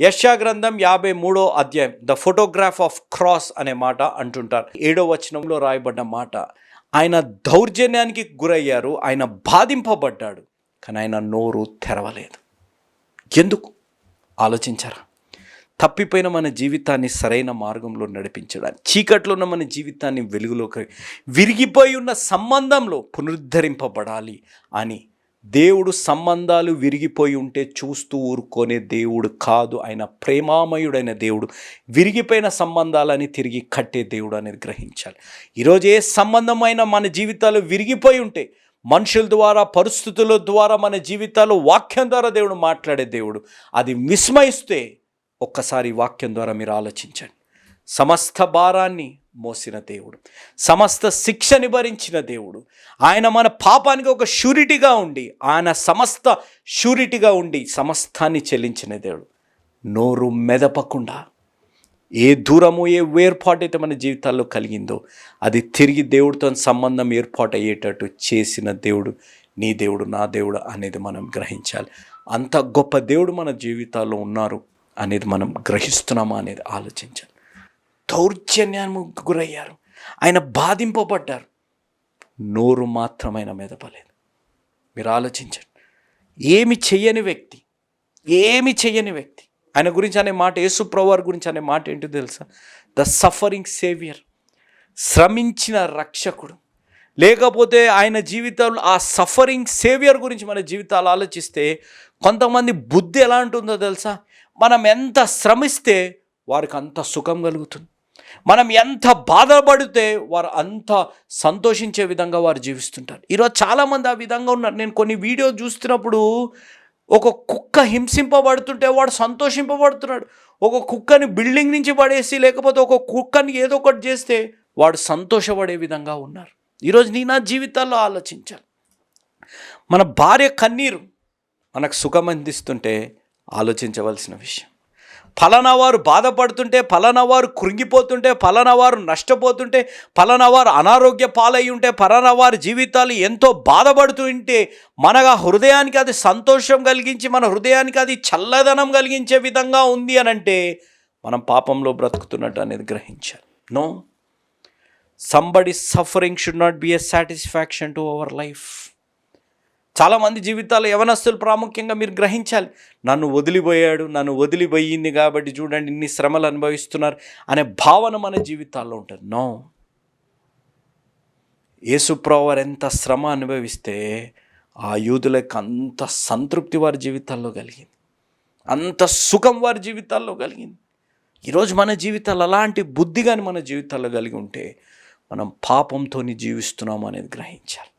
యశా గ్రంథం యాభై మూడో అధ్యాయం ద ఫోటోగ్రాఫ్ ఆఫ్ క్రాస్ అనే మాట అంటుంటారు. ఏడో వచనంలో రాయబడ్డ మాట ఆయన దౌర్జన్యానికి గురయ్యారు ఆయన బాధింపబడ్డాడు కానీ ఆయన నోరు తెరవలేదు. ఎందుకు? ఆలోచించారా. తప్పిపోయిన మన జీవితాన్ని సరైన మార్గంలో నడిపించడానికి చీకట్లో ఉన్న మన జీవితాన్ని వెలుగులోకి విరిగిపోయి ఉన్న సంబంధంలో పునరుద్ధరింపబడాలి అని దేవుడు సంబంధాలు విరిగిపోయి ఉంటే చూస్తూ ఊరుకునే దేవుడు కాదు. ఆయన ప్రేమామయుడైన దేవుడు. విరిగిపోయిన సంబంధాలని తిరిగి కట్టే దేవుడు అనేది గ్రహించాలి. ఈరోజు ఏ సంబంధమైన మన జీవితాలు విరిగిపోయి ఉంటే మనుషుల ద్వారా పరిస్థితుల ద్వారా మన జీవితాలు వాక్యం ద్వారా దేవుడు మాట్లాడే దేవుడు అది విస్మయిస్తే ఒక్కసారి వాక్యం ద్వారా మీరు ఆలోచించండి. సమస్త భారాన్ని మోసిన దేవుడు. సమస్త శిక్షని భరించిన దేవుడు. ఆయన మన పాపానికి ఒక షూరిటీగా ఉండి ఆయన సమస్త షూరిటీగా ఉండి సమస్తాన్ని చెల్లించిన దేవుడు. నోరు మెదపకుండా ఏ దూరము ఏ ఏర్పాటు అయితే మన జీవితాల్లో కలిగిందో అది తిరిగి దేవుడితో సంబంధం ఏర్పాటు అయ్యేటట్టు చేసిన దేవుడు నీ దేవుడు నా దేవుడు అనేది మనం గ్రహించాలి. అంత గొప్ప దేవుడు మన జీవితాల్లో ఉన్నారు అనేది మనం గ్రహిస్తున్నామా అనేది ఆలోచించాలి. దౌర్జన్యానికి గురయ్యారు. ఆయన బాధింపబడ్డారు. నోరు మాత్రమైన మెదపలేదు. మీరు ఆలోచించండి. ఏమి చెయ్యని వ్యక్తి ఏమి చెయ్యని వ్యక్తి ఆయన గురించి అనే మాట యేసుప్రవారి గురించి అనే మాట ఏంటో తెలుసా? ద సఫరింగ్ సేవియర్ శ్రమించిన రక్షకుడు. లేకపోతే ఆయన జీవితంలో ఆ సఫరింగ్ సేవియర్ గురించి మన జీవితాలు ఆలోచిస్తే కొంతమంది బుద్ధి ఎలా ఉంటుందో తెలుసా? మనం ఎంత శ్రమిస్తే వారికి అంత సుఖం కలుగుతుంది. మనం ఎంత బాధపడితే వారు అంత సంతోషించే విధంగా వారు జీవిస్తుంటారు. ఈరోజు చాలామంది ఆ విధంగా ఉన్నారు. నేను కొన్ని వీడియో చూస్తున్నప్పుడు ఒక కుక్క హింసింపబడుతుంటే వాడు సంతోషింపబడుతున్నాడు. ఒక కుక్కని బిల్డింగ్ నుంచి పడేసి లేకపోతే ఒక కుక్కని ఏదో ఒకటి చేస్తే వాడు సంతోషపడే విధంగా ఉన్నారు. ఈరోజు నీ నా జీవితాల్లో ఆలోచించాలి. మన భార్య కన్నీరు మనకు సుఖం అందిస్తుంటే ఆలోచించవలసిన విషయం. ఫలానా వారు బాధపడుతుంటే ఫలానా వారు కృంగిపోతుంటే ఫలానా వారు నష్టపోతుంటే ఫలానా వారు అనారోగ్య పాలై ఉంటే ఫలానా వారి జీవితాలు ఎంతో బాధపడుతుంటే మనగా హృదయానికి అది సంతోషం కలిగించి మన హృదయానికి అది చల్లదనం కలిగించే విధంగా ఉంది అని అంటే మనం పాపంలో బ్రతుకుతున్నట్టు అనేది గ్రహించాలి. No? Somebody suffering should not be a satisfaction to our life చాలామంది జీవితాలు యవనస్తులు ప్రాముఖ్యంగా మీరు గ్రహించాలి. నన్ను వదిలిపోయాడు నన్ను వదిలిపోయింది కాబట్టి చూడండి ఇన్ని శ్రమలు అనుభవిస్తున్నారు అనే భావన మన జీవితాల్లో ఉంటుంది. నో. యేసుప్రవర్ ఎంత శ్రమ అనుభవిస్తే ఆ యూదులకు అంత సంతృప్తి వారి జీవితాల్లో కలిగింది. అంత సుఖం వారి జీవితాల్లో కలిగింది. ఈరోజు మన జీవితాలు అలాంటి బుద్ధి కానీ మన జీవితాల్లో కలిగి ఉంటే మనం పాపంతో జీవిస్తున్నాం అనేది గ్రహించాలి.